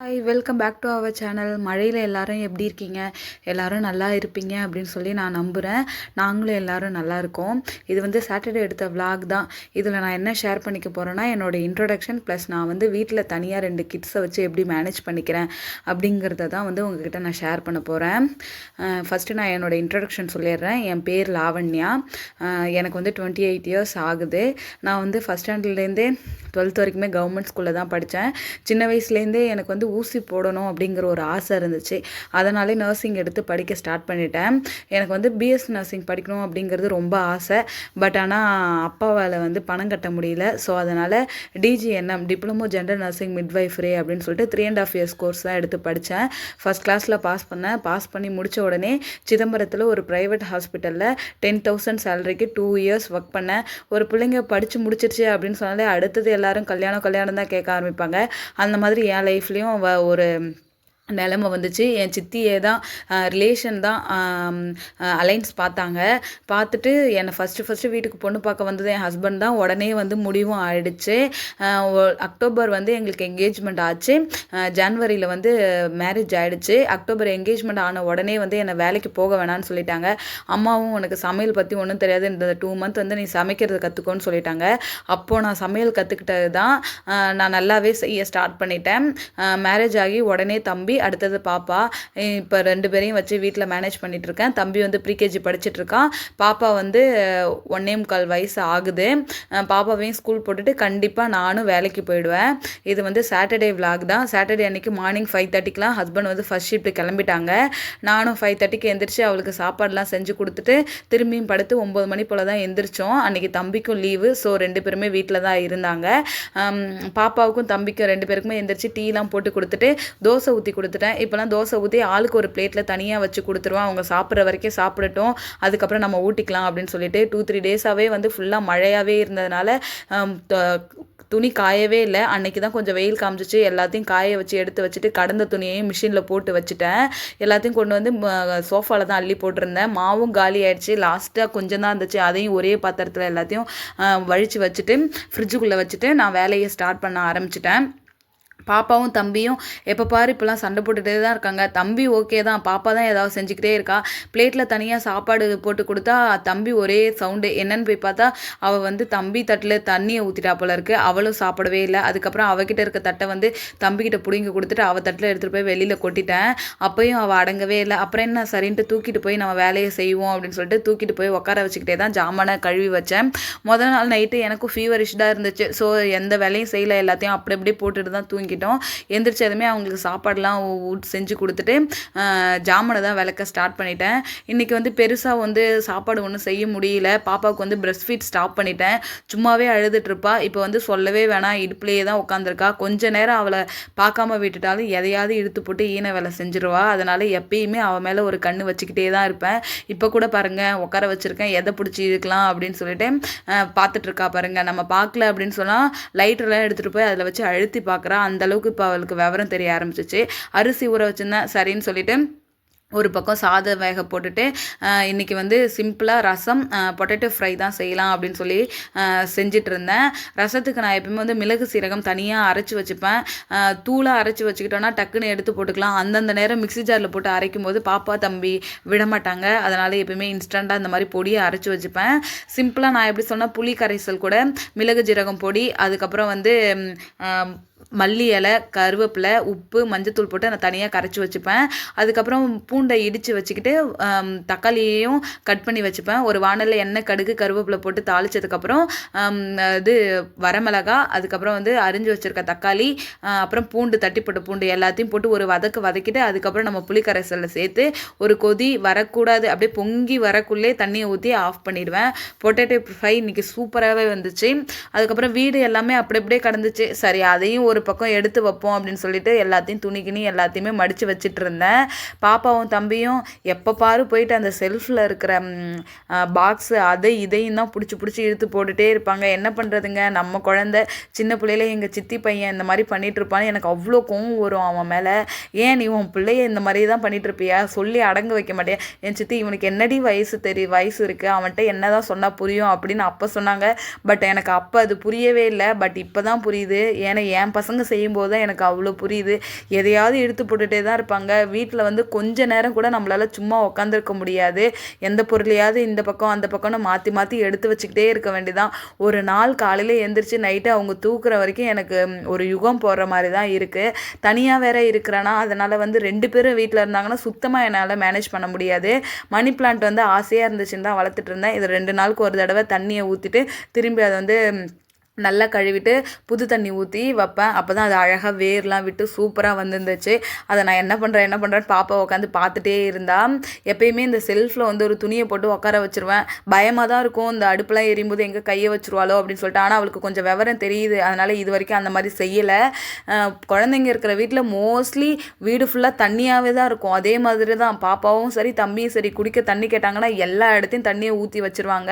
Hi welcome back to our channel மழையில் எல்லாரும் எப்படி இருக்கீங்க? எல்லாரும் நல்லா இருப்பீங்க அப்படின்னு சொல்லி நான் நம்புகிறேன் நாங்களும் எல்லாரும் நல்லா இருக்கோம். இது வந்து சாட்டர்டே எடுத்த vlog தான். இதில் நான் என்ன ஷேர் பண்ணிக்க போகிறேன்னா என்னோட இன்ட்ரொடக்ஷன் ப்ளஸ் நான் வந்து வீட்டில் தனியாக ரெண்டு கிட்ஸை வச்சு எப்படி மேனேஜ் பண்ணிக்கிறேன் அப்படிங்கிறத தான் வந்து உங்ககிட்ட நான் ஷேர் பண்ண போகிறேன் ஃபஸ்ட்டு நான் என்னோட இன்ட்ரொடக்ஷன் சொல்லிடுறேன். என் பேர் லாவண்யா. எனக்கு வந்து டுவெண்ட்டி எயிட் இயர்ஸ் ஆகுது. நான் வந்து ஃபஸ்ட் ஸ்டாண்டர்ட்லேருந்தே டுவெல்த் வரைக்குமே கவர்மெண்ட் ஸ்கூலில் தான் படித்தேன். சின்ன வயசுலேருந்தே எனக்கு வந்து ஊசி போடணும் அப்படிங்கிற ஒரு ஆசை இருந்துச்சு. அதனாலே நர்சிங் எடுத்து படிக்க ஸ்டார்ட் பண்ணிட்டேன். எனக்கு வந்து பிஎஸ் நர்சிங் படிக்கணும் அப்படிங்கிறது ரொம்ப ஆசை. பட் ஆனால் அப்பாவால் வந்து பணம் கட்ட முடியல. ஸோ அதனால் DGNM diploma general nursing midwifery அப்படின்னு சொல்லிட்டு three and half years course தான் எடுத்து படித்தேன். ஃபஸ்ட் கிளாஸில் பாஸ் பண்ணேன். பாஸ் பண்ணி முடித்த உடனே சிதம்பரத்தில் ஒரு ப்ரைவேட் ஹாஸ்பிட்டலில் டென் தௌசண்ட் சேலரிக்கு டூ இயர்ஸ் ஒர்க் பண்ணேன். ஒரு பிள்ளைங்க படித்து முடிச்சிருச்சு அப்படின்னு சொன்னாலே அடுத்தது எல்லாரும் கல்யாணம் கல்யாணம் தான் கேட்க ஆரம்பிப்பாங்க. அந்த மாதிரி என் லைஃப்லேயும் ஒரு நிலமை வந்துச்சு. என் சித்தியே தான் ரிலேஷன் தான் அலைன்ஸ் பார்த்தாங்க. பார்த்துட்டு என்னை ஃபஸ்ட்டு ஃபஸ்ட்டு வீட்டுக்கு பொண்ணு பார்க்க வந்தது என் ஹஸ்பண்ட் தான். உடனே வந்து முடிவும் ஆயிடுச்சு. ஒ- அக்டோபர் வந்து எங்களுக்கு என்கேஜ்மெண்ட் ஆச்சு. ஜான்வரியில் வந்து மேரேஜ் ஆகிடுச்சு அக்டோபர் என்கேஜ்மெண்ட் ஆன உடனே வந்து என்னை வேலைக்கு போக வேணான்னு சொல்லிட்டாங்க. அம்மாவும் உனக்கு சமையல் பற்றி ஒன்றும் தெரியாது. இந்த டூ மந்த் வந்து நீ சமைக்கிறது கற்றுக்கோன்னு சொல்லிட்டாங்க. அப்போது நான் சமையல் கற்றுக்கிட்டது தான் நான் நல்லாவே செய்ய ஸ்டார்ட் பண்ணிட்டேன். மேரேஜ் ஆகி உடனே தம்பி அடுத்தது பாப்பா. இப்போ ரெண்டு பேரையும் வச்சு வீட்டில் மேனேஜ் பண்ணிட்டு இருக்கேன் தம்பி வந்து ப்ரீகேஜி படிச்சுட்டு இருக்கான் பாப்பா வந்து ஒன்னே முக்கால் வயசு ஆகுது. பாப்பாவையும் ஸ்கூல் போட்டுட்டு கண்டிப்பாக நானும் வேலைக்கு போயிடுவேன். இது வந்து சாட்டர்டே விலாக் தான். சாட்டர்டே அன்றைக்கி மார்னிங் ஃபைவ் தேர்ட்டிக்கெலாம் ஹஸ்பண்ட் வந்து ஃபர்ஸ்ட் ஷிஃப்ட் கிளம்பிட்டாங்க. நானும் ஃபைவ் தேர்ட்டிக்கு எந்திரிச்சு அவளுக்கு சாப்பாடுலாம் செஞ்சு கொடுத்துட்டு திரும்பியும் படுத்து ஒம்பது மணி போல் தான் எந்திரிச்சோம். அன்றைக்கி தம்பிக்கும் லீவு ஸோ ரெண்டு பேருமே வீட்டில் தான் இருந்தாங்க. பாப்பாவுக்கும் தம்பிக்கும் ரெண்டு பேருக்குமே எந்திரிச்சு டீலாம் போட்டு கொடுத்துட்டு தோசை ஊற்றி கொடுத்துட்டேன். இப்போலாம் தோசை ஊற்றி ஆளுக்கு ஒரு பிளேட்டில் தனியாக வச்சு கொடுத்துருவோம் அவங்க சாப்பிட்ற வரைக்கும் சாப்பிடட்டும். அதுக்கப்புறம் நம்ம ஊட்டிக்கலாம் அப்படின்னு சொல்லிட்டு டூ த்ரீ டேஸாகவே வந்து ஃபுல்லாக மழையாகவே இருந்ததுனால த- துணி காயவே இல்லை. அன்னைக்கு தான் கொஞ்சம் வெயில் காமிச்சிச்சு. எல்லாத்தையும் காய வச்சு எடுத்து வச்சுட்டு கடந்த துணியையும் மிஷினில் போட்டு வச்சுட்டேன். எல்லாத்தையும் கொண்டு வந்து சோஃபாவில் தான் அள்ளி போட்டிருந்தேன். மாவும் காலி ஆயிடுச்சு. லாஸ்ட்டாக கொஞ்சம் தான் இருந்துச்சு. அதையும் ஒரே பாத்திரத்தில் எல்லாத்தையும் வழித்து வச்சுட்டு ஃப்ரிட்ஜுக்குள்ளே வச்சுட்டு நான் வேலையை ஸ்டார்ட் பண்ண ஆரம்பிச்சிட்டேன். பாப்பாவும் தம்பியும் எப்போ பாரு இப்போலாம் சண்டை போட்டுகிட்டே தான் இருக்காங்க. தம்பி ஓகே தான். பாப்பா தான் ஏதாவது செஞ்சுக்கிட்டே இருக்கா. பிளேட்டில் தனியாக சாப்பாடு போட்டு கொடுத்தா தம்பி ஒரே சவுண்டு என்னன்னு போய் பார்த்தா அவள் வந்து தம்பி தட்டில் தண்ணியை ஊற்றிட்டா போல இருக்குது அவளும் சாப்பிடவே இல்லை. அதுக்கப்புறம் அவகிட்ட இருக்க தட்டை வந்து தம்பிக்கிட்ட பிடுங்கி கொடுத்துட்டு அவள் தட்டில் எடுத்துகிட்டு போய் வெளியில் கொட்டிட்டேன். அப்பயும் அவள் அடங்கவே இல்லை. அப்புறம் என்ன சரின்ட்டு தூக்கிட்டு போய் நம்ம வேலையை செய்வோம் அப்படின்னு சொல்லிட்டு தூக்கிட்டு போய் உட்கார வச்சுக்கிட்டே தான் ஜாமனை கழுவி வச்சேன். முதல் நாள் நைட்டு எனக்கும் ஃபீவரிஷ்டாக இருந்துச்சு. ஸோ எந்த வேலையும் செய்யல. எல்லாத்தையும் அப்படி அப்படியே போட்டுட்டு தான் தூங்கிட்டோம் எந்திரிச்சதுமே அவங்களுக்கு சாப்பாடுலாம் செஞ்சு கொடுத்துட்டு ஜாமனை ஜாமானை தான் விளக்க ஸ்டார்ட் பண்ணிட்டேன். இன்றைக்கி வந்து பெருசாக வந்து சாப்பாடு ஒன்றும் செய்ய முடியல. பாப்பாவுக்கு வந்து பிரஸ்ட் ஃபீட் ஸ்டாப் பண்ணிட்டேன். சும்மாவே அழுதுட்ருப்பா இப்போ வந்து சொல்லவே வேணாம். இடுப்புலேயே தான் உட்காந்துருக்கா கொஞ்ச நேரம் அவளை பார்க்காம விட்டுட்டாலும் எதையாவது இழுத்து போட்டு ஈன வேலை செஞ்சிருவா. அதனால் எப்பயுமே அவள் மேலே ஒரு கண்ணு வச்சுக்கிட்டே தான் இருப்பேன். இப்போ கூட பாருங்கள் உட்கார வச்சுருக்கேன். எதை பிடிச்சி இருக்கலாம் அப்படின்னு சொல்லிட்டு பார்த்துட்ருக்கா பாருங்கள் நம்ம பார்க்கல அப்படின்னு சொன்னால் லைட்டர்லாம் எடுத்துகிட்டு போய் அதில் வச்சு அழுத்தி பார்க்குறா. அந்த அளவுக்கு இப்போ அவளுக்கு விவரம் தெரிய ஆரம்பிச்சிச்சு. அரிசி ஊற வச்சிருந்தேன் சரின்னு சொல்லிட்டு ஒரு பக்கம் சாதம் வேக போட்டுட்டு இன்றைக்கி வந்து சிம்பிளாக ரசம் பொட்டேட்டோ ஃப்ரை தான் செய்யலாம் அப்படின்னு சொல்லி செஞ்சுட்டு இருந்தேன் ரசத்துக்கு நான் எப்பயுமே வந்து மிளகு சீரகம் தனியாக அரைச்சி வச்சுப்பேன். தூளாக அரைச்சி வச்சுக்கிட்டோன்னா டக்குன்னு எடுத்து போட்டுக்கலாம். அந்தந்த நேரம் மிக்ஸி ஜாரில் போட்டு அரைக்கும் போது பாப்பா தம்பி விட மாட்டாங்க அதனால் எப்பயுமே இன்ஸ்டண்ட்டாக இந்த மாதிரி பொடியை அரைச்சி வச்சுப்பேன். சிம்பிளாக நான் எப்படி சொன்னால் புளி கரைசல் கூட மிளகு ஜீரகம் பொடி அதுக்கப்புறம் வந்து மல்லி இலை கருவேப்பிலை உப்பு மஞ்சத்தூள் போட்டு நான் தனியாக கரைச்சி வச்சுப்பேன். அதுக்கப்புறம் பூண்டை இடித்து வச்சுக்கிட்டு தக்காளியையும் கட் பண்ணி வச்சுப்பேன். ஒரு வானலில் எண்ணெய் கடுகு கருவேப்பிலை போட்டு தாளிச்சதுக்கப்புறம் இது வரமிளகா அதுக்கப்புறம் வந்து அரிஞ்சு வச்சுருக்க தக்காளி அப்புறம் பூண்டு தட்டி போட்ட பூண்டு எல்லாத்தையும் போட்டு ஒரு வதக்கு வதக்கிட்டு அதுக்கப்புறம் நம்ம புளிக்கரைசலில் சேர்த்து ஒரு கொதி வரக்கூடாது அப்படியே பொங்கி வரக்குள்ளே தண்ணியை ஊற்றி ஆஃப் பண்ணிடுவேன். பொட்டேட்டோ ஃப்ரை இன்னைக்கு சூப்பராகவே வந்துச்சு. அதுக்கப்புறம் வீடு எல்லாமே அப்படி அப்படியே கிடந்துச்சு. சரி அதையும் ஒரு ஒரு பக்கம் எடுத்து வைப்போம் அப்படின்னு சொல்லிட்டு எல்லாத்தையும் துணிக்கினி எல்லாத்தையுமே மடித்து வச்சிட்டு இருந்தேன் பாப்பாவும் தம்பியும் எப்போ பாரு போயிட்டு அந்த செல்ஃபில் இருக்கிற பாக்ஸு அதை இதையும் தான் பிடிச்சி பிடிச்சி இழுத்து போட்டுட்டே இருப்பாங்க. என்ன பண்ணுறதுங்க நம்ம குழந்த சின்ன பிள்ளையில எங்கள் சித்தி பையன் இந்த மாதிரி பண்ணிட்டு இருப்பான்னு எனக்கு அவ்வளோ கோவம் வரும் அவன் மேலே. ஏன் நீ உன் பிள்ளைய இந்த மாதிரி தான் பண்ணிட்டு இருப்பியா? சொல்லி அடங்க வைக்க மாட்டேன். என் சித்தி இவனுக்கு என்னடி வயசு தெரிய வயசு இருக்குது அவன்கிட்ட என்னதான் சொன்னால் புரியும் அப்படின்னு அப்போ சொன்னாங்க. பட் எனக்கு அப்போ அது புரியவே இல்லை. பட் இப்போ தான் புரியுது. ஏன்னா என் பசங்க பசங்க செய்யும்போது தான் எனக்கு அவ்வளோ புரியுது. எதையாவது எடுத்து போட்டுகிட்டே தான் இருப்பாங்க. வீட்டில் வந்து கொஞ்ச நேரம் கூட நம்மளால் சும்மா உட்காந்துருக்க முடியாது. எந்த பொருளையாவது இந்த பக்கம் அந்த பக்கம்னு மாற்றி மாற்றி எடுத்து வச்சுக்கிட்டே இருக்க வேண்டியதான் ஒரு நாள் காலையில் எழுந்திரிச்சு நைட்டு அவங்க தூக்குற வரைக்கும் எனக்கு ஒரு யுகம் போடுற மாதிரி தான் இருக்குது தனியாக வேற இருக்கிறேன்னா அதனால் வந்து ரெண்டு பேரும் வீட்டில் இருந்தாங்கன்னா சுத்தமாக என்னால் மேனேஜ் பண்ண முடியாது. மணி பிளான்ட் வந்து ஆசையாக இருந்துச்சுன்னு தான் வளர்த்துட்டு இருந்தேன். இது ரெண்டு நாளுக்கு ஒரு தடவை தண்ணியை ஊற்றிட்டு திரும்பி அதை வந்து நல்லா கழுவிட்டு புது தண்ணி ஊற்றி வைப்பேன். அப்போ தான் அது அழகாக வேர்லாம் விட்டு சூப்பராக வந்துருந்துச்சு. அதை நான் என்ன பண்ணுறேன் என்ன பண்ணுறேன்னு பாப்பா உட்காந்து பார்த்துட்டே இருந்தால் எப்பயுமே இந்த செல்ஃபில் வந்து ஒரு துணியை போட்டு உட்கார வச்சுருவேன். பயமாக தான் இருக்கும். இந்த அடுப்புலாம் எரியும்போது எங்கே கையை வச்சுருவாளோ அப்படின்னு சொல்லிட்டு. ஆனால் அவளுக்கு கொஞ்சம் விவரம் தெரியுது. அதனால் இது வரைக்கும் அந்த மாதிரி செய்யலை. குழந்தைங்க இருக்கிற வீட்டில் மோஸ்ட்லி வீடு ஃபுல்லாக தண்ணியாகவே தான் இருக்கும். அதே மாதிரி தான் பாப்பாவும் சரி தம்பியும் சரி குடிக்க தண்ணி கேட்டாங்கன்னா எல்லா இடத்தையும் தண்ணியை ஊற்றி வச்சுருவாங்க.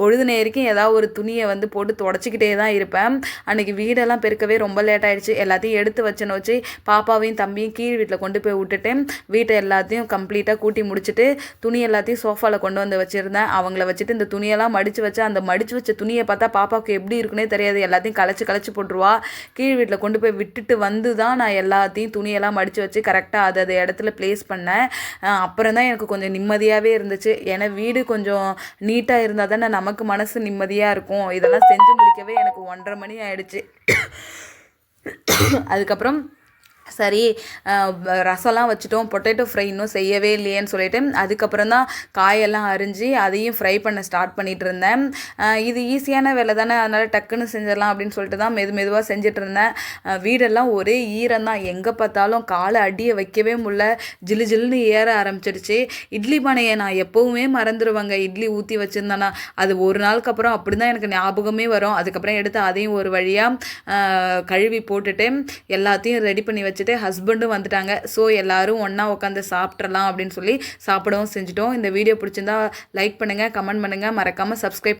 பொழுது நேரிக்கும் ஏதாவது ஒரு துணியை வந்து போட்டு தொடச்சிக்கிட்டே தான் இருப்பேன். அன்றைக்கி வீடெல்லாம் பெருக்கவே ரொம்ப லேட் ஆகிடுச்சு எல்லாத்தையும் எடுத்து வச்சுன்னு வச்சு பாப்பாவையும் தம்பியும் கீழ் வீட்டில் கொண்டு போய் விட்டுட்டு வீட்டை எல்லாத்தையும் கம்ப்ளீட்டாக கூட்டி முடிச்சுட்டு துணி எல்லாத்தையும் சோஃபாவில் கொண்டு வந்து வச்சுருந்தேன். அவங்கள வச்சுட்டு இந்த துணியெல்லாம் மடித்து வச்சு அந்த மடித்து வச்ச துணியை பார்த்தா பாப்பாவுக்கு எப்படி இருக்குன்னே தெரியாது. எல்லாத்தையும் களைச்சி களைச்சி போட்டுருவா. கீழ் வீட்டில் கொண்டு போய் விட்டுட்டு வந்து தான் நான் எல்லாத்தையும் துணியெல்லாம் மடித்து வச்சு கரெக்டாக அது அது இடத்துல ப்ளேஸ் பண்ணேன். அப்புறம் தான் எனக்கு கொஞ்சம் நிம்மதியாகவே இருந்துச்சு. ஏன்னா வீடு கொஞ்சம் நீட்டாக இருந்தால் தானே நமக்கு மனசு நிம்மதியாக இருக்கும். இதெல்லாம் செஞ்சு முடிக்கவே எனக்கு எனக்கு ஒன்றரை மணி ஆயிடுச்சு. அதுக்கப்புறம் சரி ரசம்லாம் வச்சுட்டோம் பொட்டேட்டோ ஃப்ரை இன்னும் செய்யவே இல்லையேன்னு சொல்லிட்டு அதுக்கப்புறம் தான் காயெல்லாம் அரிஞ்சு அதையும் ஃப்ரை பண்ண ஸ்டார்ட் பண்ணிகிட்டு இருந்தேன். இது ஈஸியான வேலை தானே அதனால் டக்குன்னு செஞ்சிடலாம் அப்படின்னு சொல்லிட்டு தான் மெது மெதுவாக செஞ்சுட்டு இருந்தேன். வீடெல்லாம் ஒரே ஈரம் தான் எங்கே பார்த்தாலும் காலை அடியை வைக்கவே முடில ஜிலு ஜில்லுன்னு ஏற ஆரம்பிச்சிடுச்சு. இட்லி பானையை நான் எப்போவுமே மறந்துடுவேங்க இட்லி ஊற்றி வச்சுருந்தேன்னா அது ஒரு நாளுக்கு அப்புறம் அப்படி தான் எனக்கு ஞாபகமே வரும். அதுக்கப்புறம் எடுத்து அதையும் ஒரு வழியாக கழுவி போட்டுட்டு எல்லாத்தையும் ரெடி பண்ணி வச்சு வச்சுட்டு ஹஸ்பண்டும் வந்துட்டாங்க. ஸோ எல்லோரும் ஒன்றா உட்காந்து சாப்பிட்றலாம் அப்படின்னு சொல்லி சாப்பிடவும் செஞ்சுட்டோம். இந்த வீடியோ பிடிச்சிருந்தா லைக் பண்ணுங்கள் கமெண்ட் பண்ணுங்கள் மறக்காமல் சப்ஸ்கிரைப்